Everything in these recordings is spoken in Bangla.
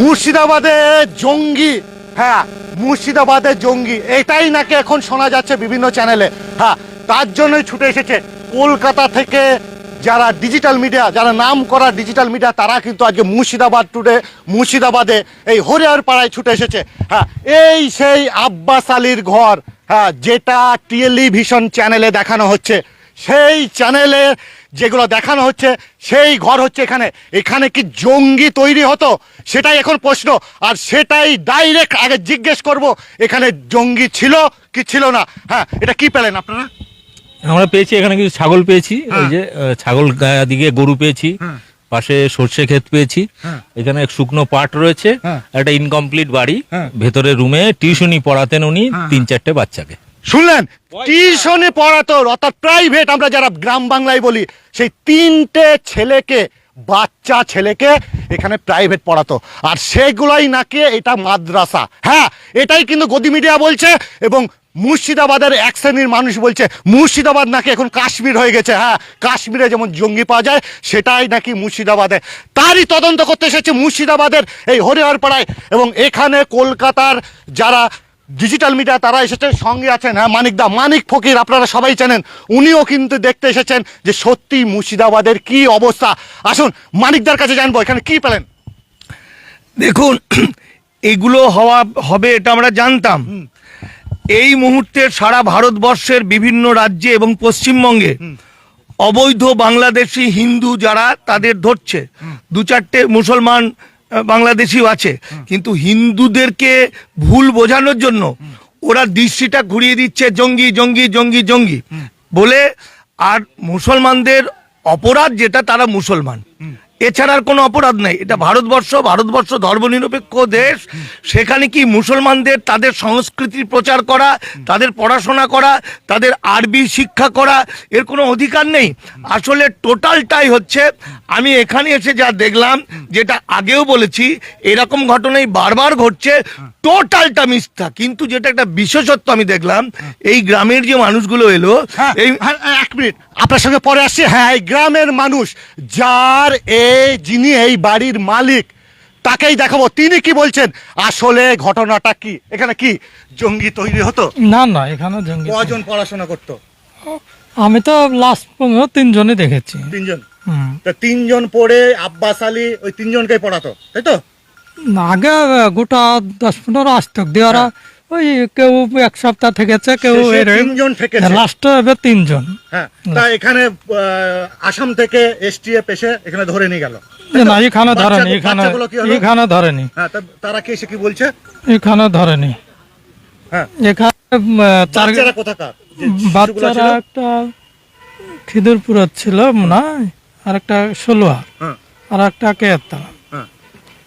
মুর্শিদাবাদে জঙ্গি। হ্যাঁ মুর্শিদাবাদে জঙ্গি। এটাই নাকি এখন শোনা যাচ্ছে বিভিন্ন চ্যানেলে। হ্যাঁ তার জন্যই ছুটে এসেছে। কলকাতা থেকে যারা ডিজিটাল মিডিয়া যারা নাম করা ডিজিটাল মিডিয়া তারা কিন্তু আজকে মুর্শিদাবাদ টুডে মুর্শিদাবাদে এই হরিয়ার পাড়ায় ছুটে এসেছে। হ্যাঁ এই সেই আব্বাস আলীর ঘর। হ্যাঁ যেটা টেলিভিশন চ্যানেলে দেখানো হচ্ছে। সেই চ্যানেলে যেগুলো দেখানো হচ্ছে সেই ঘর হচ্ছে এখানে। এখানে কি জঙ্গি তৈরি হতো? সেটাই এখন প্রশ্ন। আর সেটাই ডাইরেক্ট আগে জিজ্ঞেস করব এখানে জঙ্গি ছিল কি ছিল না? হ্যাঁ এটা কি পেলেন আপনারা? আমরা পেয়েছি এখানে কিছু ছাগল পেয়েছি। ওই হ্যাঁ। যে ছাগল দিকে গরু পেয়েছি। হ্যাঁ। পাশে সর্ষে ক্ষেত পেয়েছি। হ্যাঁ। এখানে শুকনো পাট রয়েছে। একটা ইনকমপ্লিট বাড়ি। ভেতরে রুমে টিউশনি পড়াতেন উনি তিন চারটে বাচ্চাকে। শুনলেন? টিউশনে পড়াতো অর্থাৎ প্রাইভেট আমরা যারা গ্রাম বাংলায় বলি সেই তিনটে ছেলেকে বাচ্চা ছেলেকে এখানে প্রাইভেট পড়াতো। আর সেগুলোই নাকি এটা মাদ্রাসা। হ্যাঁ এটাই কিন্তু গদি মিডিয়া বলছে এবং মুর্শিদাবাদের এক শ্রেণির মানুষ বলছে মুর্শিদাবাদ নাকি এখন কাশ্মীর হয়ে গেছে। হ্যাঁ কাশ্মীরে যেমন জঙ্গি পাওয়া যায় সেটাই নাকি মুর্শিদাবাদে। তারই তদন্ত করতে এসেছে মুর্শিদাবাদের এই হরিহর পাড়ায় এবং এখানে কলকাতার যারা ডিজিটাল মিডিয়া তারা এসেছেন সঙ্গে আছেন হ্যাঁ মানিক দা। মানিক ফকির আপনারা সবাই চেনেন। উনিও কিন্তু দেখতে এসেছেন যে সত্যি মুর্শিদাবাদের কি অবস্থা। আসুন মানিকদার কাছে জানব এখানে কি পেলেন? দেখুন এগুলো হওয়া হবে এটা আমরা জানতাম। এই মুহূর্তে সারা ভারতবর্ষের বিভিন্ন রাজ্যে এবং পশ্চিমবঙ্গে অবৈধ বাংলাদেশি হিন্দু যারা তাদের ধরছে। দু চারটে মুসলমান বাংলাদেশিও আছে, কিন্তু হিন্দুদেরকে ভুল বোঝানোর জন্য ওরা দৃষ্টিটা ঘুরিয়ে দিচ্ছে, জঙ্গি জঙ্গি জঙ্গি জঙ্গি। বলে, আর মুসলমানদের অপরাধ যেটা, তারা মুসলমান। এছাড়া আর কোনো অপরাধ নেই। এটা ভারতবর্ষ ভারতবর্ষ ধর্মনিরপেক্ষ দেশ। সেখানে কি মুসলমানদের তাদের সংস্কৃতির প্রচার করা তাদের পড়াশোনা করা তাদের আরবি শিক্ষা করা এর কোনো অধিকার নেই? আসলে টোটালটাই হচ্ছে আমি এখানে এসে যা দেখলাম যেটা আগেও বলেছি এরকম ঘটনাই বারবার ঘটছে টোটালটা মিথ্যা। কিন্তু যেটা একটা বিশেষত্ব আমি দেখলাম এই গ্রামের যে মানুষগুলো এলো হ্যাঁ এই হ্যাঁ, এক মিনিট। আপনার সঙ্গে পরে আসছে। হ্যাঁ এই গ্রামের মানুষ যার এই যিনি এই বাড়ির মালিক তাকেই দেখাবো। তিনি কি বলছেন? আসলে ঘটনাটা কি? এখানে কি জঙ্গি তৈরি হতো? না না এখানে জঙ্গি কজন পড়াশোনা করতো? আমি তো লাস্ট পর্যন্ত তিনজনই দেখেছি। তিনজন? তা তিনজন পড়ে আব্বাস আলী ওই তিনজনকে পড়াতো তাই তো? আগে গোটা দশ পনেরো আসতো দিয়ে ওরা ওই কেউ এক সপ্তাহ থেকেছে কেউ তিনজন থেকেছে। লাস্টে এবার তিনজন। হ্যাঁ তা এখানে আসাম থেকে এসটিএফ এসে এখানে ধরে নিয়ে গেল। না এখানে ধরেনি এখানে? এখানে হ্যাঁ তারা কি এসে কি বলছে? এখানে ধরেনি। হ্যাঁ। এখানে বাচ্চারা কোথাকার? বাচ্চারা একটা খিদুরপুর ছিল মনে হয় আর একটা ষোলোয়া হ্যাঁ। আর একটা কেয়াত্তা হ্যাঁ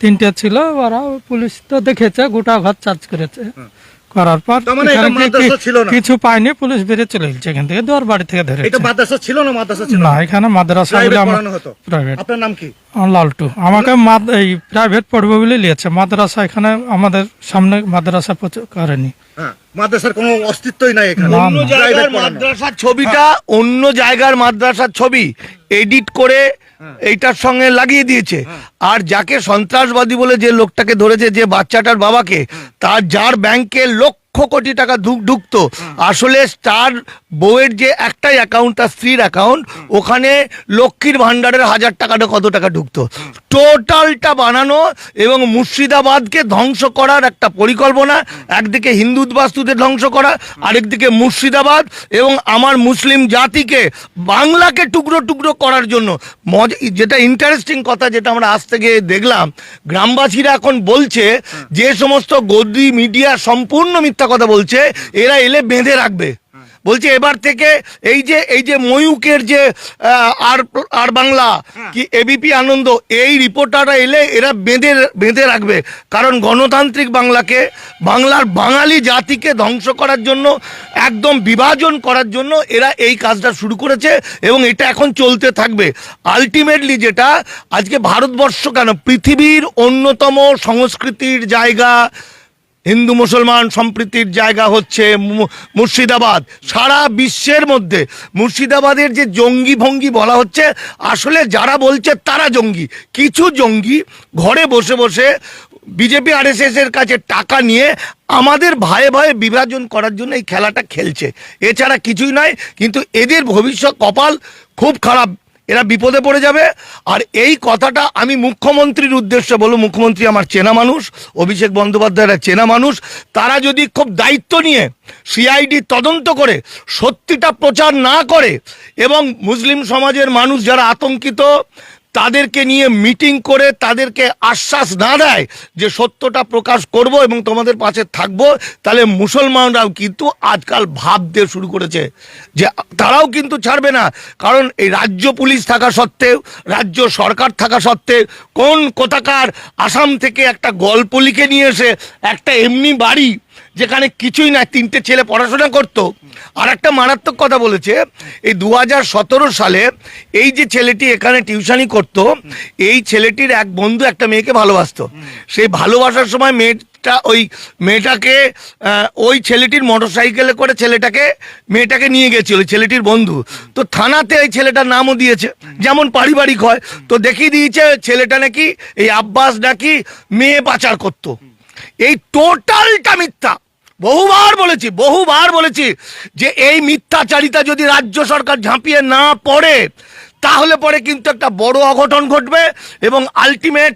তিনটে ছিল ওরা পুলিশ তো দেখেছে গোটা ঘর চার্জ করেছে। করার পর মানে? কিছু পায়নি পুলিশ বেড়ে চলে গেছে। এখান থেকে দোয়ার বাড়ি থেকে ধরে এটা মাদ্রাসা ছিল না মাদ্রাসা ছিল না? এখানে মাদ্রাসা প্রাইভেট আপনার নাম কি? লালটু। আমাকে মাদ- এই প্রাইভেট পড়বে বলে নিয়েছে মাদ্রাসা এখানে আমাদের সামনে মাদ্রাসা প্রচুর করেনি। হ্যাঁ মাদ্রাসার কোনো অস্তিত্বই নাই এখানে। অন্য জায়গার মাদ্রাসার ছবিটা অন্য জায়গার মাদ্রাসার ছবি এডিট করে এইটার সঙ্গে লাগিয়ে দিয়েছে। আর যাকে সন্ত্রাসবাদী বলে যে লোকটাকে ধরেছে যে বাচ্চাটার বাবাকে তার যার ব্যাংকে লক্ষ কোটি টাকা ঢুক ঢুকতো। আসলে তার বউয়ের যে একটাই অ্যাকাউন্ট তার স্ত্রীর অ্যাকাউন্ট ওখানে লক্ষ্মীর ভান্ডারের হাজার টাকাটা কত টাকা ঢুকতো। টোটালটা বানানো এবং মুর্শিদাবাদকে ধ্বংস করার একটা পরিকল্পনা, একদিকে হিন্দু বাস্তুদের ধ্বংস করা, আরেকদিকে মুর্শিদাবাদ এবং আমার মুসলিম জাতিকে বাংলাকে টুকরো টুকরো করার জন্য। যেটা ইন্টারেস্টিং কথা যেটা আমরা আজ থেকে দেখলাম, গ্রামবাসীরা এখন বলছে, যে সমস্ত গদি মিডিয়া সম্পূর্ণ মিথ্যা কথা বলছে, এরা এলে বেঁধে রাখবে। বলছে এবার থেকে এই যে এই যে ময়ূকের যে আর আর বাংলা কি এবিপি আনন্দ এই রিপোর্টাররা এলে এরা বেঁধে বেঁধে রাখবে। কারণ গণতান্ত্রিক বাংলাকে বাংলার বাঙালি জাতিকে ধ্বংস করার জন্য একদম বিভাজন করার জন্য এরা এই কাজটা শুরু করেছে এবং এটা এখন চলতে থাকবে। আলটিমেটলি যেটা আজকে ভারতবর্ষ কেন? পৃথিবীর অন্যতম সংস্কৃতির জায়গা হিন্দু মুসলমান সম্প্রীতির জায়গা হচ্ছে মুর্শিদাবাদ। সারা বিশ্বের মধ্যে মুর্শিদাবাদের যে জঙ্গি ভঙ্গি বলা হচ্ছে, আসলে যারা বলছে তারা জঙ্গি। কিছু জঙ্গি ঘরে বসে বসে বিজেপি আর এর কাছে টাকা নিয়ে আমাদের ভয়ে ভয়ে বিভাজন করার জন্য এই খেলাটা খেলছে। এছাড়া কিছুই নয়, কিন্তু এদের ভবিষ্যৎ কপাল খুব খারাপ। এরা বিপদে পড়ে যাবে। আর এই কথাটা আমি মুখ্যমন্ত্রীর উদ্দেশ্যে বলব। মুখ্যমন্ত্রী আমার চেনা মানুষ, অভিষেক বন্দ্যোপাধ্যায়ের চেনা মানুষ। তারা যদি খুব দায়িত্ব নিয়ে সিআইডি তদন্ত করে, সত্যিটা প্রচার না করে, এবং মুসলিম সমাজের মানুষ যারা আতঙ্কিত তাদেরকে নিয়ে মিটিং করে তাদেরকে আশ্বাস না দেয় যে সত্যটা প্রকাশ করব এবং তোমাদের পাশে থাকব, তাহলে মুসলমানরাও কিন্তু আজকাল ভাবতে শুরু করেছে যে তারাও কিন্তু ছাড়বে না। কারণ এই রাজ্য পুলিশ থাকা সত্ত্বেও, রাজ্য সরকার থাকা সত্ত্বেও, কোন কোথাকার আসাম থেকে একটা গল্প লিখে নিয়ে এসে একটা এমনি বাড়ি যেখানে কিছুই না তিনটে ছেলে পড়াশোনা করতো। আর একটা মারাত্মক কথা বলেছে, এই দু হাজার সতেরো সালে এই যে ছেলেটি এখানে টিউশনি করতো, এই ছেলেটির এক বন্ধু একটা মেয়েকে ভালোবাসতো। সেই ভালোবাসার সময় মেয়েটা ওই মেয়েটাকে ওই ছেলেটির মোটর সাইকেলে করে ছেলেটাকে, মেয়েটাকে নিয়ে গেছিল ছেলেটির বন্ধু। তো থানাতে ওই ছেলেটার নামও দিয়েছে, যেমন পারিবারিক হয়। তো দেখিয়ে দিয়েছে ছেলেটা নাকি, এই আব্বাস নাকি মেয়ে পাচার করতো। এই টোটালটা মিথ্যা। বহুবার বলেছি বহুবার বলেছি যে এই মিথ্যাচারিতা যদি রাজ্য সরকার ঝাঁপিয়ে না পড়ে, তাহলে পরে কিন্তু একটা বড় অঘটন ঘটবে এবং আলটিমেট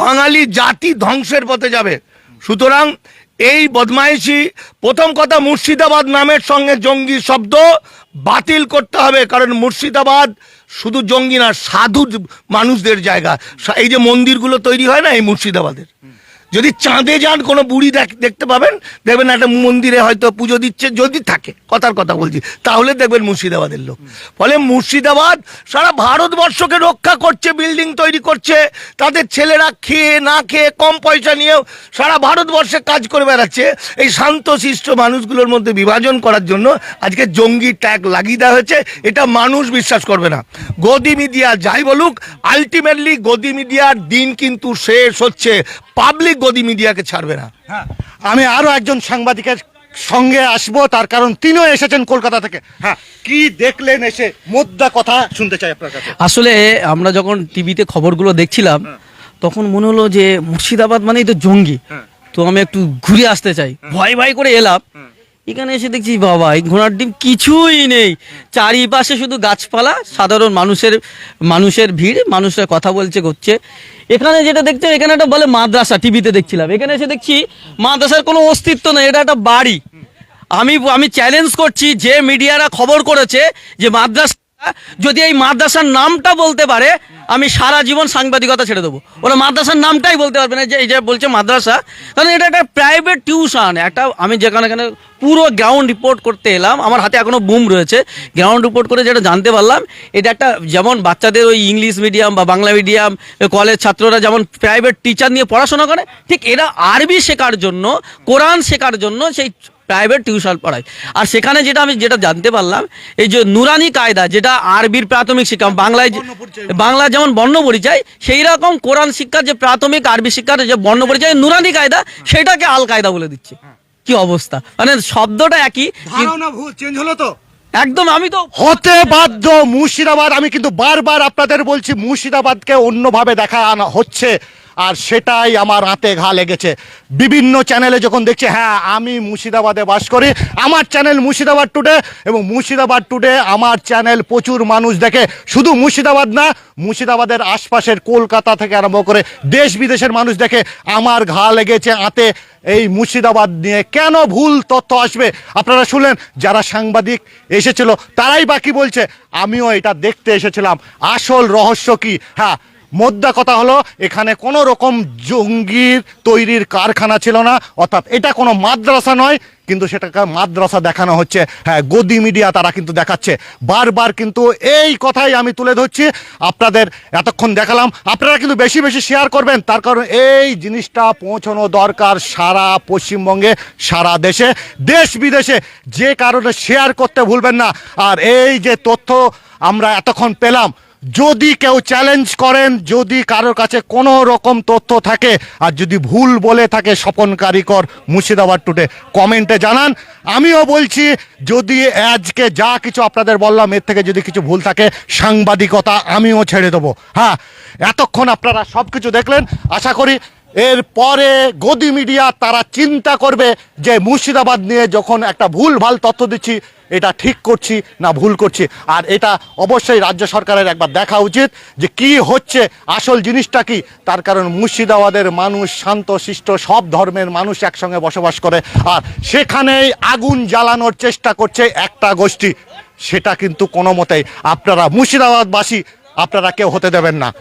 বাঙালি জাতি ধ্বংসের পথে যাবে। সুতরাং এই বদমাইশি, প্রথম কথা মুর্শিদাবাদ নামের সঙ্গে জঙ্গি শব্দ বাতিল করতে হবে, কারণ মুর্শিদাবাদ শুধু জঙ্গি না, সাধু মানুষদের জায়গা। এই যে মন্দিরগুলো তৈরি হয় না এই মুর্শিদাবাদের? যদি চাঁদে যান, কোনো বুড়ি দেখ- দেখতে পাবেন, দেখবেন একটা মন্দিরে হয়তো পুজো দিচ্ছে, যদি থাকে, কথার কথা বলছি, তাহলে দেখবেন মুর্শিদাবাদের লোক। ফলে মুর্শিদাবাদ সারা ভারতবর্ষকে রক্ষা করছে, বিল্ডিং তৈরি করছে, তাদের ছেলেরা খেয়ে, না খেয়ে, কম পয়সা নিয়েও সারা ভারতবর্ষে কাজ করে বেড়াচ্ছে। এই শান্তশিষ্ট মানুষগুলোর মধ্যে বিভাজন করার জন্য আজকে জঙ্গি ট্যাগ লাগিয়ে দেওয়া হয়েছে। এটা মানুষ বিশ্বাস করবে না। গদি মিডিয়া যাই বলুক আলটিমেটলি গদি মিডিয়ার দিন কিন্তু শেষ হচ্ছে। পাবলিক গদি মিডিয়াকে ছাড়বে না। হ্যাঁ। আমি আরও একজন সাংবাদিকের সঙ্গে আসব তার কারণ তিনিও এসেছেন কলকাতা থেকে। হ্যাঁ কি দেখলেন এসে? মোদ্দা কথা শুনতে চাই আপনার কাছে। আসলে আমরা যখন টিভিতে খবরগুলো দেখছিলাম তখন মনে হলো যে মুর্শিদাবাদ মানেই তো জঙ্গি। তো আমি একটু ঘুরে আসতে চাই। ভয় ভয় করে এলাম। এখানে এসে দেখছি বাবা এই ঘোড়ার ডিম কিছুই নেই। চারিপাশে শুধু গাছপালা সাধারণ মানুষের মানুষের ভিড় মানুষরা কথা বলছে করছে। এখানে যেটা দেখতে এখানে একটা বলে মাদ্রাসা, টিভিতে দেখছিলাম। এখানে এসে দেখছি মাদ্রাসার কোনো অস্তিত্ব নেই, এটা একটা বাড়ি। আমি আমি চ্যালেঞ্জ করছি যে মিডিয়ারা খবর করেছে যে মাদ্রাসা, যদি এই মাদ্রাসার নামটা বলতে পারে আমি সারা জীবন সাংবাদিকতা ছেড়ে দেবো। ওরা মাদ্রাসার নামটাই বলতে পারবে না যে এই যে বলছে মাদ্রাসা। কারণ এটা একটা প্রাইভেট টিউশন একটা আমি যেখানে এখানে পুরো গ্রাউন্ড রিপোর্ট করতে এলাম, আমার হাতে এখনও বুম রয়েছে। গ্রাউন্ড রিপোর্ট করে যেটা জানতে পারলাম, এটা একটা যেমন বাচ্চাদের ওই ইংলিশ মিডিয়াম বা বাংলা মিডিয়াম কলেজ ছাত্ররা যেমন প্রাইভেট টিচার নিয়ে পড়াশোনা করে, ঠিক এরা আরবি শেখার জন্য, কোরআন শেখার জন্য সেই প্রাইভেট টিউশন পড়ায়। আর সেখানে যেটা আমি যেটা জানতে পারলাম এই যে নুরানি কায়দা যেটা আরবির প্রাথমিক শিক্ষা বাংলায় বাংলা। যেমন বর্ণ পরিচয় সেই রকম কোরআন শিক্ষার যে প্রাথমিক আরবি শিক্ষার যে বর্ণ পরিচয় নুরানি কায়দা সেটাকে আল কায়দা বলে দিচ্ছে। কি অবস্থা? মানে শব্দটা একই। চেঞ্জ হলো তো? একদম আমি তো হতে বাধ্য মুর্শিদাবাদ আমি কিন্তু বারবার আপনাদের বলছি মুর্শিদাবাদকে অন্যভাবে দেখা আনা হচ্ছে। আর সেটাই আমার হাতে ঘা লেগেছে। বিভিন্ন চ্যানেলে যখন দেখছে হ্যাঁ আমি মুর্শিদাবাদে বাস করি, আমার চ্যানেল মুর্শিদাবাদ টুডে এবং মুর্শিদাবাদ টুডে আমার চ্যানেল প্রচুর মানুষ দেখে। শুধু মুর্শিদাবাদ না, মুর্শিদাবাদের আশপাশের কলকাতা থেকে আরম্ভ করে দেশ বিদেশের মানুষ দেখে আমার ঘা লেগেছে হাতে। এই মুর্শিদাবাদ নিয়ে কেন ভুল তথ্য আসবে? আপনারা শুনলেন, যারা সাংবাদিক এসেছিল, তারাই বাকি বলছে, আমিও এটা দেখতে এসেছিলাম। আসল রহস্য কি? হ্যাঁ মোদ্দা কথা হলো, এখানে কোনো রকম জঙ্গির তৈরির কারখানা ছিল না। অর্থাৎ এটা কোনো মাদ্রাসা নয়, কিন্তু সেটাকে মাদ্রাসা দেখানো হচ্ছে। হ্যাঁ গদি মিডিয়া তারা কিন্তু দেখাচ্ছে। বারবার কিন্তু এই কথাই আমি তুলে ধরছি। আপনাদের এতক্ষণ দেখালাম। আপনারা কিন্তু বেশি বেশি শেয়ার করবেন। তার কারণ এই জিনিসটা পৌঁছানো দরকার সারা পশ্চিমবঙ্গে, সারা দেশে, দেশ বিদেশে। যে কারণে শেয়ার করতে ভুলবেন না। আর এই যে তথ্য আমরা এতক্ষণ পেলাম যদি কেউ চ্যালেঞ্জ করেন, যদি কারোর কাছে কোনো রকম তথ্য থাকে, আর যদি ভুল বলে থাকে স্বপন কারিকর, মুর্শিদাবাদ টুডে কমেন্টে জানান। আমিও বলছি, যদি আজকে যা কিছু আপনাদের বললাম, এর থেকে যদি কিছু ভুল থাকে, সাংবাদিকতা আমিও ছেড়ে দেবো। হ্যাঁ এতক্ষণ আপনারা সব কিছু দেখলেন। আশা করি এরপরে গদি মিডিয়া তারা চিন্তা করবে যে মুর্শিদাবাদ নিয়ে যখন একটা ভুল ভালো তথ্য দিচ্ছি এটা ঠিক করছি না ভুল করছি। আর এটা অবশ্যই রাজ্য সরকারের একবার দেখা উচিত যে কি হচ্ছে, আসল জিনিসটা কি? তার কারণ মুর্শিদাবাদের মানুষ শান্ত, শিষ্ট, সব ধর্মের মানুষ একসঙ্গে বসবাস করে। আর সেখানেই আগুন জ্বালানোর চেষ্টা করছে একটা গোষ্ঠী। সেটা কিন্তু কোনো মতেই। আপনারা মুর্শিদাবাদবাসী, আপনারা কেউ হতে দেবেন না।